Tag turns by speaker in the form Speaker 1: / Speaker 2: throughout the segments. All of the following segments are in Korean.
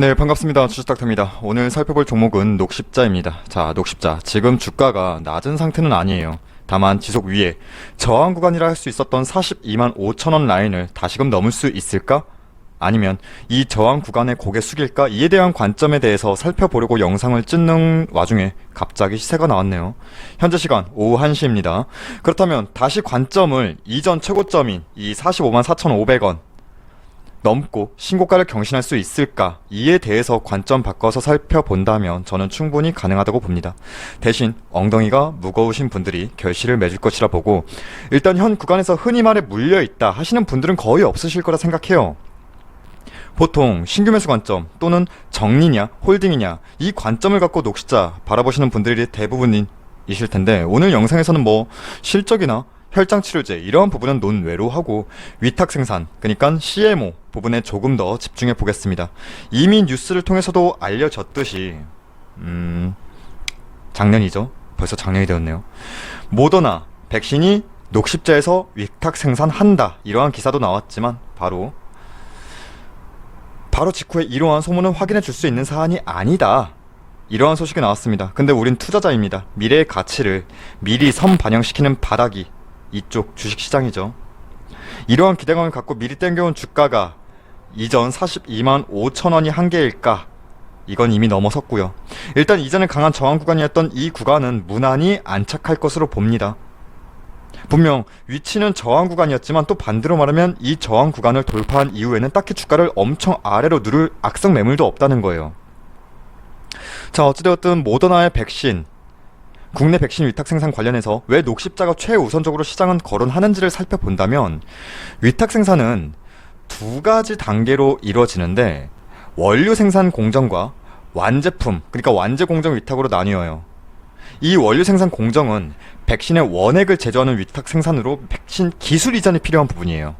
Speaker 1: 네, 반갑습니다. 주식닥터입니다. 오늘 살펴볼 종목은 녹십자입니다. 자, 녹십자. 지금 주가가 낮은 상태는 아니에요. 다만 지속 위에 저항 구간이라 할 수 있었던 42만 5천원 라인을 다시금 넘을 수 있을까? 아니면 이 저항 구간에 고개 숙일까? 이에 대한 관점에 대해서 살펴보려고 영상을 찍는 와중에 갑자기 시세가 나왔네요. 현재 시간 오후 1시입니다. 그렇다면 다시 관점을 이전 최고점인 이 45만 4,500원 넘고 신고가를 경신할 수 있을까? 이에 대해서 관점 바꿔서 살펴본다면 저는 충분히 가능하다고 봅니다. 대신 엉덩이가 무거우신 분들이 결실을 맺을 것이라 보고 일단 현 구간에서 흔히 말해 물려 있다 하시는 분들은 거의 없으실 거라 생각해요. 보통 신규 매수 관점 또는 정리냐 홀딩이냐 이 관점을 갖고 녹시자 바라보시는 분들이 대부분이실 텐데 오늘 영상에서는 뭐 실적이나 혈장 치료제 이러한 부분은 논외로 하고 위탁 생산 그러니까 CMO 부분에 조금 더 집중해 보겠습니다. 이미 뉴스를 통해서도 알려졌듯이 음 작년이죠. 벌써 작년이 되었네요. 모더나 백신이 녹십자에서 위탁 생산한다 이러한 기사도 나왔지만 바로 바로 직후에 이러한 소문은 확인해 줄 수 있는 사안이 아니다. 이러한 소식이 나왔습니다. 근데 우린 투자자입니다. 미래의 가치를 미리 선 반영시키는 바닥이 이쪽 주식시장이죠. 이러한 기대감을 갖고 미리 땡겨온 주가가 이전 42만 5천 원이 한계일까? 이건 이미 넘어섰고요. 일단 이전에 강한 저항 구간이었던 이 구간은 무난히 안착할 것으로 봅니다. 분명 위치는 저항 구간이었지만 또 반대로 말하면 이 저항 구간을 돌파한 이후에는 딱히 주가를 엄청 아래로 누를 악성 매물도 없다는 거예요. 자 어찌되었든 모더나의 백신 국내 백신 위탁 생산 관련해서 왜 녹십자가 최우선적으로 시장은 거론하는지를 살펴본다면 위탁 생산은 두 가지 단계로 이루어지는데 원료 생산 공정과 완제품 그러니까 완제 공정 위탁으로 나뉘어요. 이 원료 생산 공정은 백신의 원액을 제조하는 위탁 생산으로 백신 기술 이전이 필요한 부분이에요.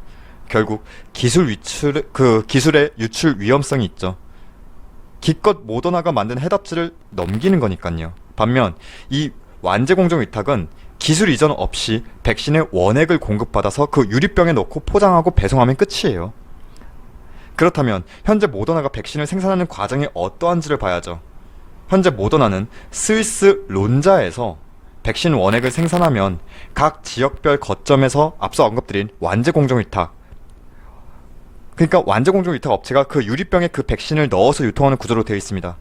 Speaker 1: 결국 기술 위출 그 기술의 유출 위험성이 있죠. 기껏 모더나가 만든 해답지를 넘기는 거니까요. 반면 이 완제 공정 위탁은 기술 이전 없이 백신의 원액을 공급받아서 그 유리병에 넣고 포장하고 배송하면 끝이에요. 그렇다면 현재 모더나가 백신을 생산하는 과정이 어떠한지를 봐야죠. 현재 모더나는 스위스 론자에서 백신 원액을 생산하면 각 지역별 거점에서 앞서 언급드린 완제 공정 위탁 그러니까 완제 공정 위탁 업체가 그 유리병에 그 백신을 넣어서 유통하는 구조로 되어 있습니다.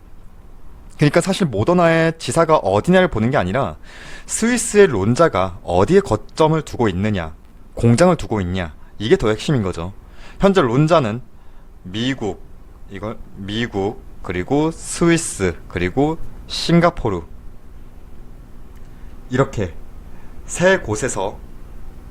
Speaker 1: 그러니까 사실 모더나의 지사가 어디냐를 보는 게 아니라 스위스의 론자가 어디에 거점을 두고 있느냐, 공장을 두고 있냐 이게 더 핵심인 거죠. 현재 론자는 미국, 이걸 미국 그리고 스위스 그리고 싱가포르 이렇게 세 곳에서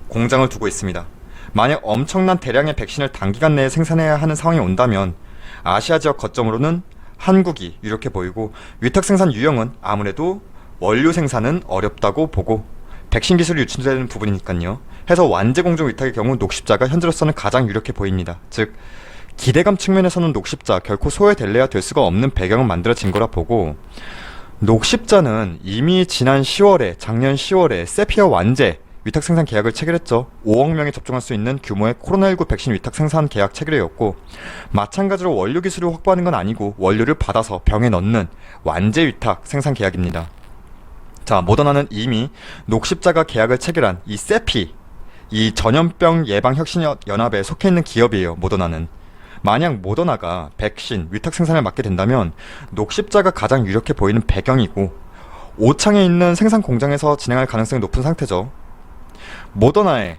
Speaker 1: 공장을 두고 있습니다. 만약 엄청난 대량의 백신을 단기간 내에 생산해야 하는 상황이 온다면 아시아 지역 거점으로는 한국이 유력해 보이고 위탁 생산 유형은 아무래도 원료 생산은 어렵다고 보고 백신 기술이 유출되는 부분이니까요. 해서 완제 공정 위탁의 경우 녹십자가 현재로서는 가장 유력해 보입니다. 즉 기대감 측면에서는 녹십자 결코 소외될래야 될 수가 없는 배경을 만들어진 거라 보고 녹십자는 이미 지난 10월에 작년 10월에 세피아 완제 위탁 생산 계약을 체결했죠. 5억 명이 접종할 수 있는 규모의 코로나19 백신 위탁 생산 계약 체결이었고 마찬가지로 원료 기술을 확보하는 건 아니고 원료를 받아서 병에 넣는 완제 위탁 생산 계약입니다. 자, 모더나는 이미 녹십자가 계약을 체결한 이 세피 이 전염병 예방 혁신 연합에 속해 있는 기업이에요. 모더나는. 만약 모더나가 백신 위탁 생산을 맡게 된다면 녹십자가 가장 유력해 보이는 배경이고 오창에 있는 생산 공장에서 진행할 가능성이 높은 상태죠. 모더나의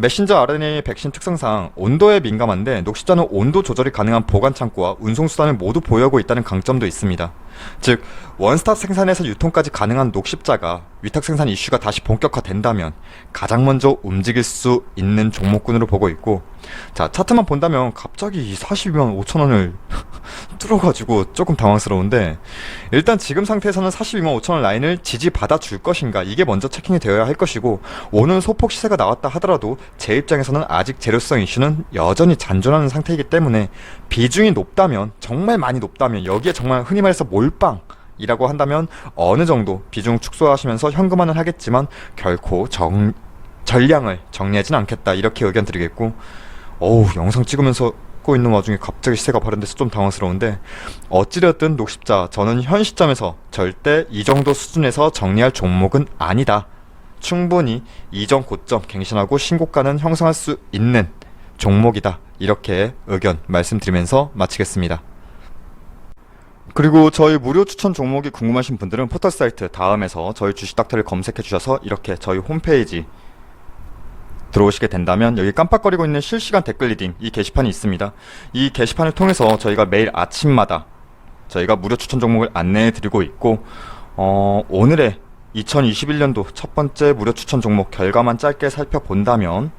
Speaker 1: 메신저 RNA 백신 특성상 온도에 민감한데 녹십자는 온도 조절이 가능한 보관 창구와 운송 수단을 모두 보유하고 있다는 강점도 있습니다. 즉 원스톱 생산에서 유통까지 가능한 녹십자가 위탁 생산 이슈가 다시 본격화된다면 가장 먼저 움직일 수 있는 종목군으로 보고 있고 자 차트만 본다면 갑자기 42만 5천 원을 뚫어가지고 조금 당황스러운데 일단 지금 상태에서는 42만 5천 원 라인을 지지받아 줄 것인가? 이게 먼저 체킹이 되어야 할 것이고 오늘 소폭 시세가 나왔다 하더라도 제 입장에서는 아직 재료성 이슈는 여전히 잔존하는 상태이기 때문에 비중이 높다면 정말 많이 높다면 여기에 정말 흔히 말해서 몰빵 이라고 한다면 어느 정도 비중 축소하시면서 현금화는 하겠지만 결코 정, 전량을 정리하진 않겠다. 이렇게 의견 드리겠고 어우, 영상 찍으면서 고 있는 와중에 갑자기 시세가 발현돼서 좀 당황스러운데 어찌되었든 녹십자 저는 현 시점에서 절대 이 정도 수준에서 정리할 종목은 아니다. 충분히 이전 고점 갱신하고 신고가는 형성할 수 있는 종목이다. 이렇게 의견 말씀드리면서 마치겠습니다. 그리고 저희 무료 추천 종목이 궁금하신 분들은 포털 사이트 다음에서 저희 주식 닥터를 검색해 주셔서 이렇게 저희 홈페이지 들어오시게 된다면 여기 깜빡거리고 있는 실시간 댓글 리딩 이 게시판이 있습니다. 이 게시판을 통해서 저희가 매일 아침마다 저희가 무료 추천 종목을 안내해 드리고 있고 어, 오늘의 2021년도 첫 번째 무료 추천 종목 결과만 짧게 살펴본다면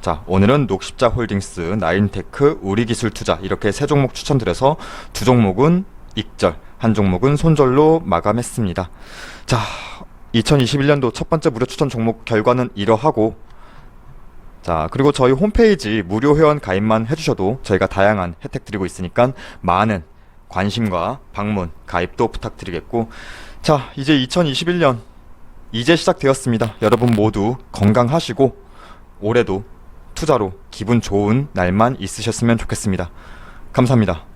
Speaker 1: 자, 오늘은 녹십자 홀딩스, 나인테크, 우리기술투자 이렇게 세 종목 추천드려서 두 종목은 익절, 한 종목은 손절로 마감했습니다. 자, 2021년도 첫 번째 무료 추천 종목 결과는 이러하고 자, 그리고 저희 홈페이지 무료 회원 가입만 해주셔도 저희가 다양한 혜택 드리고 있으니까 많은 관심과 방문, 가입도 부탁드리겠고 자, 이제 2021년 이제 시작되었습니다. 여러분 모두 건강하시고 올해도 투자로 기분 좋은 날만 있으셨으면 좋겠습니다. 감사합니다.